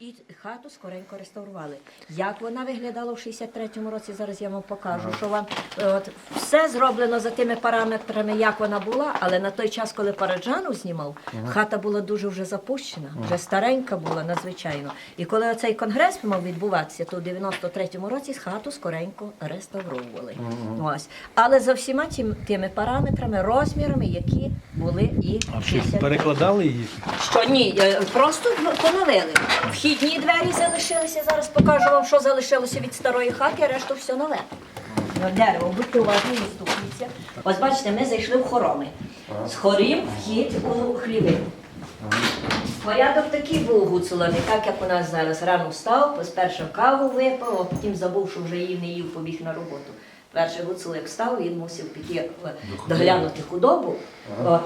і хату скоренько реставрували. Як вона виглядала в 63-му році, зараз я вам покажу, що вам е, от, все зроблено за тими параметрами, як вона була, але на той час, коли Параджанов знімав, хата була дуже вже запущена, вже старенька була надзвичайно. І коли оцей конгрес мав відбуватися, то в 93-му році хату скоренько реставровували. Ось. Але за всіма тим, тими параметрами, розмірами, які були і А що перекладали її? Що ні, просто поновили. Вхідні двері залишилися. Зараз покажу вам, що залишилося від старої хати, а решту все нове. Ну, Дерево, будьте уважні, не стукніться. Ось бачите, ми зайшли в хороми. З хорів вхід у хліви. Порядок такий був гуцуланий, так як у нас зараз рано встав, спершу каву випив, а потім забув, що вже їв, не їв, побіг на роботу. Перший гуцул як встав, він мусив піти е, доглянути худобу.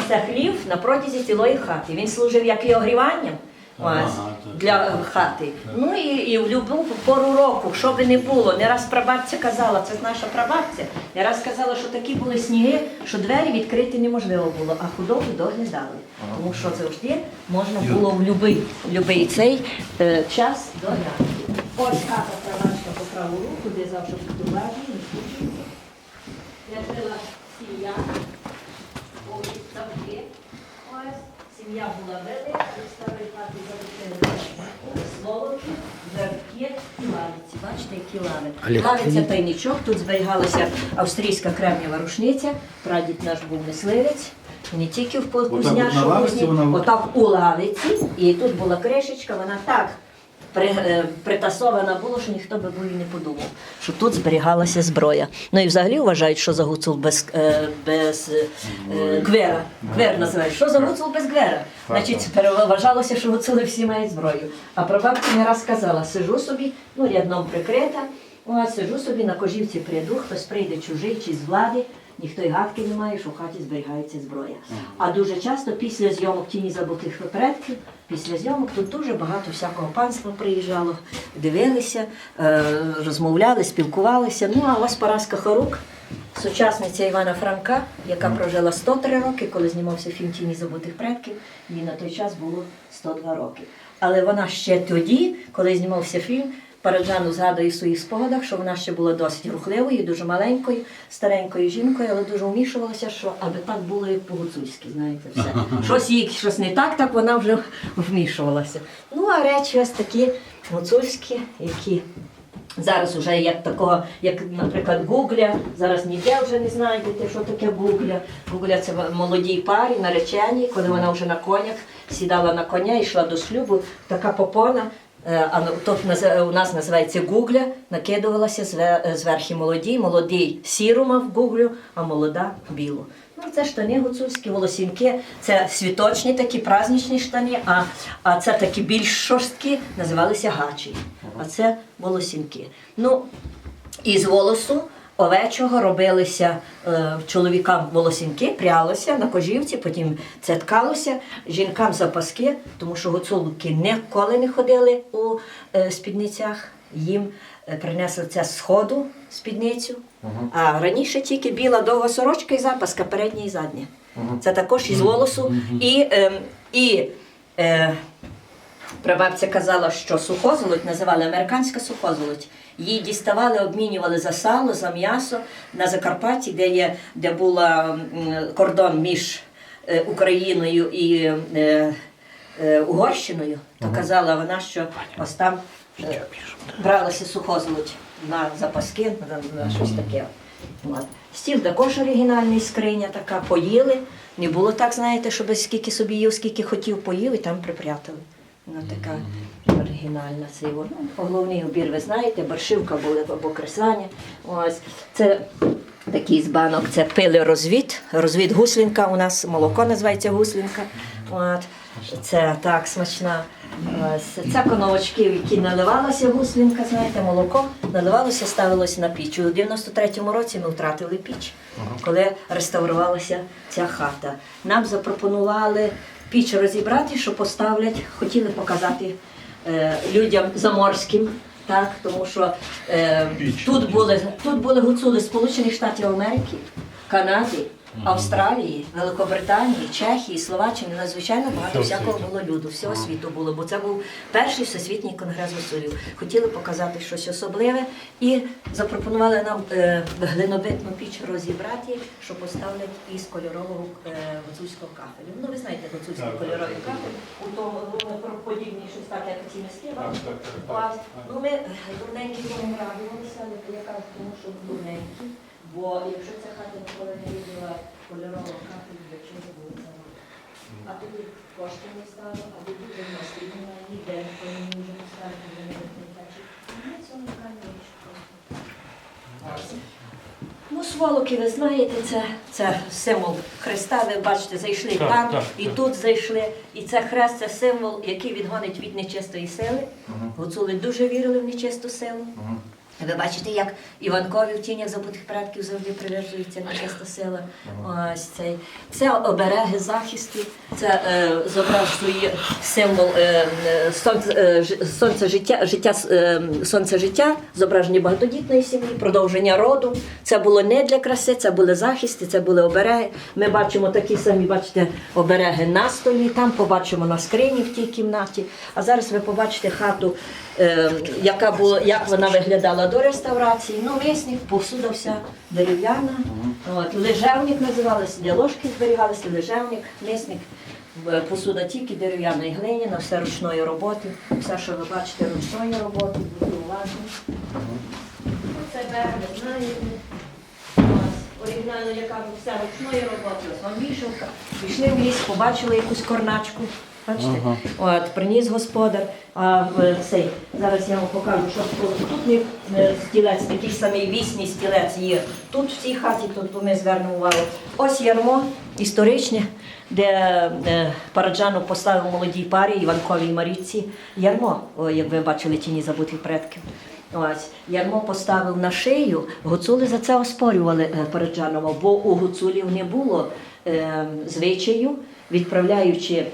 Це хлів на протязі цілої хати. Він служив як і огріванням. Ось, для хати. Ну і, і в будь-яку пору року, що би не було, не раз прабабця казала, це наша прабабця, не раз казала, що такі були сніги, що двері відкрити неможливо було, а худобу доглядали. Тому що завжди можна було в будь-який, любий цей е, час доглянути. Ось хата прабабця по праву руку, де завжди будувати, не скучиться. Я жила сім'я, ось завжди. Ось сім'я була велика, і старої хати залишили сволоки, вербки і лавиці. Бачите, які лави. Лавиця тайничок, тут зберігалася австрійська кремніва рушниця, прадід наш був мисливець. Не тільки в от Кузняшому, отак у лавиці, і тут була кришечка, вона так при, е, притасована була, що ніхто би і не подумав, що тут зберігалася зброя. Ну і взагалі вважають, що за гуцул без, е, без е, гвера. Гвер називають. Що за гуцул без гвера? Значить, переважалося, що гуцули всі мають зброю. А прабабця не раз казала, сижу собі, ну рядном прикрита, ось сижу собі на кожівці прийду, хтось прийде чужий чи з влади. Ніхто й гадки не має, що в хаті зберігається зброя. А дуже часто після зйомок тіні забутих предків, після зйомок тут дуже багато всякого панства приїжджало, дивилися, е, розмовляли, спілкувалися. Ну а ось Параска Харук, сучасниця Івана Франка, яка прожила 103 роки, коли знімався фільм Тіні забутих предків, їй на той час було 102 роки. Але вона ще тоді, коли знімався фільм, Параджану згадує в своїх спогадах, що вона ще була досить рухливою, дуже маленькою, старенькою жінкою, але дуже вмішувалася, що аби так було як по-гуцульськи, знаєте, все. Щось їй щось не так, так вона вже вмішувалася. Ну, а речі ось такі гуцульські, які Зараз вже як такого, як, наприклад, гугля. Зараз ніде вже не знайдете, що таке гугля. Гугля це молодій парі, нареченій, коли вона вже на конях сідала на коня і йшла до шлюбу. Така попона. Е, А ну, тут у нас називається гугля, накидувалася зве- зверху молоді, молодий сіру мав гуглю, а молода білу. Ну, це штани гуцульські, волосінки, це світочні такі праздничні штани, а, а це такі більш шорсткі, називалися гачі. А це волосінки. Ну, із волосу овечого робилися е, чоловікам волосінки, прялося на кожівці, потім це ткалося, жінкам запаски, тому що гуцулки ніколи не ходили у е, спідницях. Їм е, принесли це з сходу спідницю. А раніше тільки біла довга сорочка і запаска, передня і задня. Це також із волосу. І, ем, і е, Прабабця казала, що сухозолоть називали американська сухозолоть. Її діставали, обмінювали за сало, за м'ясо на Закарпатті, де є де була кордон між е, Україною і е, е, Угорщиною. То казала вона, що ось там бралася сухозолоть на запаски, на, на щось таке. Стіл також оригінальний, скриня така, поїли. Не було так, знаєте, щоб скільки собі їв, скільки хотів, поїв і там припрятали. Вона така оригінальна. Його. Ну, головний убір, ви знаєте, боршивка була або креслання. Ось. Це такий з банок, це пили розвід, розвід гуслінка. У нас молоко називається гуслінка. От. Це так смачна. Ось. Це коновочки, в які наливалася гуслінка, знаєте, молоко наливалося, ставилося на піч. У 93-му році ми втратили піч, коли реставрувалася ця хата. Нам запропонували піч розібрати, що поставлять, хотіли показати е, людям заморським. Так, тому що е, тут були тут були гуцули Сполучених Штатів Америки, Канади, Австралії, Великобританії, Чехії, Словаччини надзвичайно багато всякого було люду, всього світу було, бо це був перший всесвітній конгрес гуцулів. Хотіли показати щось особливе і запропонували нам е, глинобитну піч розібрати, що поставлять із кольорового е, гуцульського кафелю. Ну, ви знаєте, гуцульський кольоровий кафель, у тому подібні щось так, як ці так. Ось. Ну, ми дурненькі тому радувалися, але я кажу, тому що дурненькі. Бо якщо ця хата ніколи не виділа кольорового кафелю, для чого було це? А тоді кошти не стало, а тоді нас рівня, ніде ніхто не може не ставити, вже не виплачить. Ми цього не кажемо, просто. Ну, сволоки, ви знаєте, це, це символ Христа. Ви бачите, зайшли Так, там так, і так. тут зайшли. І це хрест це символ, який відгонить від нечистої сили. Гуцули дуже вірили в нечисту силу. Ви бачите, як Іванкові в тінях забутих предків завжди прив'язується нечиста сила. Ось цей. Це обереги захисту, це е, зображує символ е, е, сонце, е, сонце життя, життя е, сонце життя, зображення багатодітної сім'ї, продовження роду. Це було не для краси, це були захисти, це були обереги. Ми бачимо такі самі, бачите, обереги на столі, там побачимо на скрині в тій кімнаті. А зараз ви побачите хату, е, яка була, як вона виглядала до реставрації. Ну, висник, посуда вся дерев'яна. От, лежевник називалися, де ложки зберігалися, лежевник, мисник. Е, Посуда тільки дерев'яна і глиняна, все ручної роботи. Все, що ви бачите, ручної роботи, будьте уважні. Це берег, знаєте. Оригінально, я кажу, все ручної роботи. Ось вам вішалка. Пішли в ліс, побачили якусь корначку. Бачите? От, приніс господар. А цей, зараз я вам покажу, що тут, не, стілець, такий самий вісний стілець є. Тут в цій хаті, тут ми звернемо увагу. Ось ярмо історичне, де е, Параджанов поставив молодій парі Іванковій Марійці ярмо, як ви бачили, тіні забутих предків. Ось ярмо поставив на шию. Гуцули за це оспорювали е, Параджанова, бо у гуцулів не було е, звичаю, відправляючи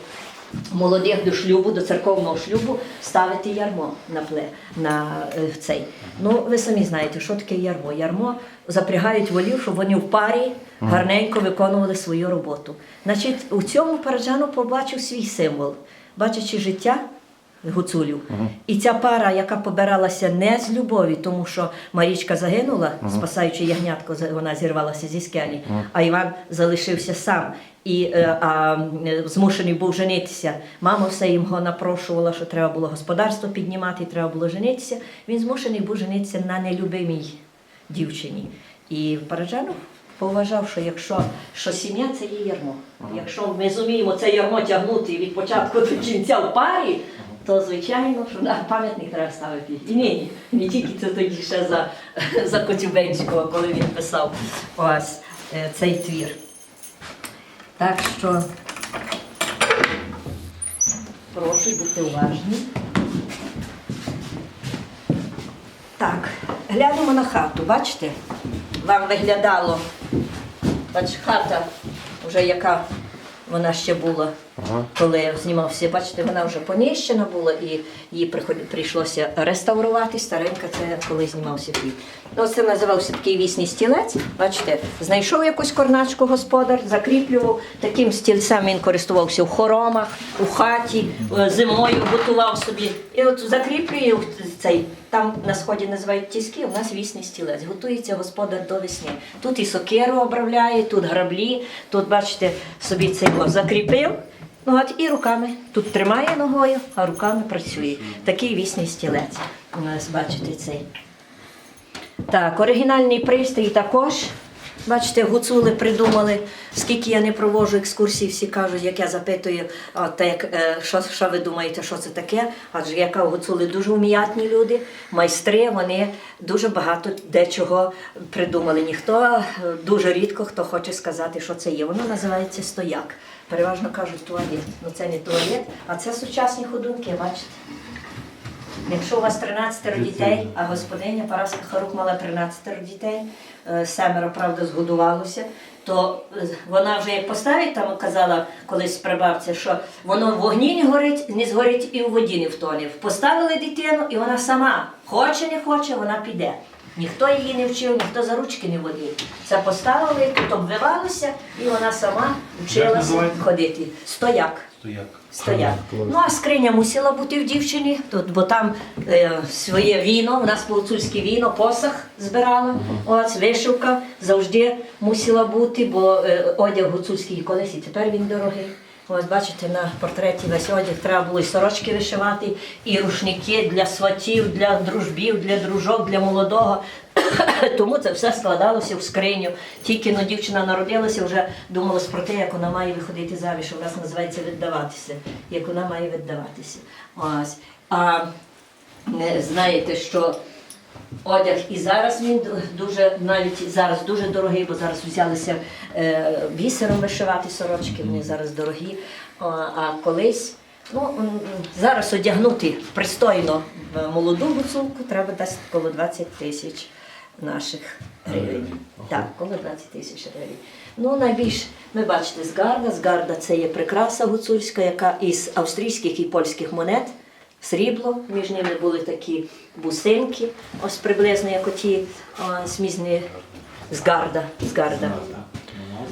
молодих до шлюбу, до церковного шлюбу, ставити ярмо на пле на е, цей. Ну, ви самі знаєте, що таке ярмо. Ярмо запрягають волів, щоб вони в парі гарненько виконували свою роботу. Значить, у цьому Параджану побачив свій символ, бачачи життя гуцулів. І ця пара, яка побиралася не з любові, тому що Марічка загинула, спасаючи ягнятко, вона зірвалася зі скелі, а Іван залишився сам. І е, а, змушений був женитися. Мама все його напрошувала, що треба було господарство піднімати, треба було женитися. Він змушений був женитися на нелюбимій дівчині. І Параджанов поважав, що якщо що сім'я це є ярмо. Якщо ми зуміємо це ярмо тягнути від початку до кінця в парі, то звичайно, що да, пам'ятник треба ставити. І нині, не тільки це тоді ще за, за Коцюбенського, коли він писав ось е, цей твір. Так що прошу бути уважні. Так, глянемо на хату, бачите? Вам виглядало, бач, хата вже яка вона ще була, коли знімався. Бачите, вона вже понищена була і приход- прийшлося реставрувати. Старенька це коли знімався фільм. Ну, це називався такий вісний стілець. Бачите, знайшов якусь корначку господар, закріплював. Таким стільцем він користувався в хоромах, у хаті, е, зимою готував собі. І от закріплює цей. Там на сході називають тіски, у нас вісний стілець. Готується господар до весни. Тут і сокиру обробляє, тут граблі, тут, бачите, собі цей закріпив. Ну, от і руками. Тут тримає ногою, а руками працює. Такий вісний стілець. У нас, бачите, цей. Так, оригінальний пристрій також. Бачите, гуцули придумали, скільки я не проводжу екскурсій, всі кажуть, як я запитую, от, як, е, що, що ви думаєте, що це таке? Адже яка гуцули дуже уміятні люди, майстри, вони дуже багато дечого придумали. Ніхто е, дуже рідко хто хоче сказати, що це є. Воно називається стояк. Переважно кажуть туалет. Ну це не туалет, а це сучасні ходунки, бачите. Якщо у вас 13 дітей, а господиня Параска Харук мала 13 дітей, е, семеро, правда, згодувалося, то е, вона вже як поставить, там казала колись прабабця, що воно в вогні не горить, не згорить і в воді не втоне. Поставили дитину, і вона сама хоче, не хоче, вона піде. Ніхто її не вчив, ніхто за ручки не водив. Це поставили, тут обвивалося, і вона сама вчилася ходити. Стояк. Стояк. Стояк. Ну а скриня мусила бути в дівчині, тут, бо там е, своє віно, у нас по-гуцульське віно, посах збирала, ось вишивка завжди мусила бути, бо е, одяг гуцульський колись і тепер він дорогий. Ось бачите, на портреті весь одяг треба було і сорочки вишивати, і рушники для сватів, для дружбів, для дружок, для молодого. Тому це все складалося в скриню. Тільки но дівчина народилася, вже думалось про те, як вона має виходити заміж. У нас називається віддаватися, як вона має віддаватися. Ось. А знаєте, що одяг і зараз він дуже, навіть зараз дуже дорогий, бо зараз взялися е, бісером вишивати сорочки, вони зараз дорогі. А, колись. Ну, зараз одягнути пристойно в молоду гуцулку треба десь коло 20 тисяч наших гривень. Так, коло 20 тисяч гривень. Ну, найбільш, ви бачите, згарда. Згарда це є прикраса гуцульська, яка із австрійських і польських монет, срібло, між ними були такі бусинки, ось приблизно як оті смізні згарда. згарда.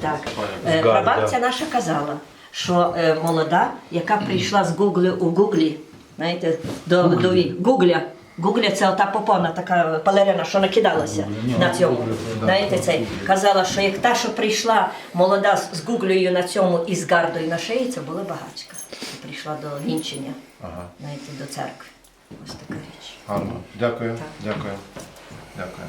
Так. Е. Прабабця наша казала, що е, молода, яка прийшла з Гуглі у Гуглі, знаєте, до, до Гугля. Гугля це ота попона, така палерина, що накидалася на цьому. Знаєте, це казала, що як та, що прийшла молода з- з Гуглею на цьому і з гардою на шиї, це була багачка. Прийшла до вінчення, Ага. навіть до церкви. Ось така річ. Гарно. Дякую. Так. Дякую. Дякую.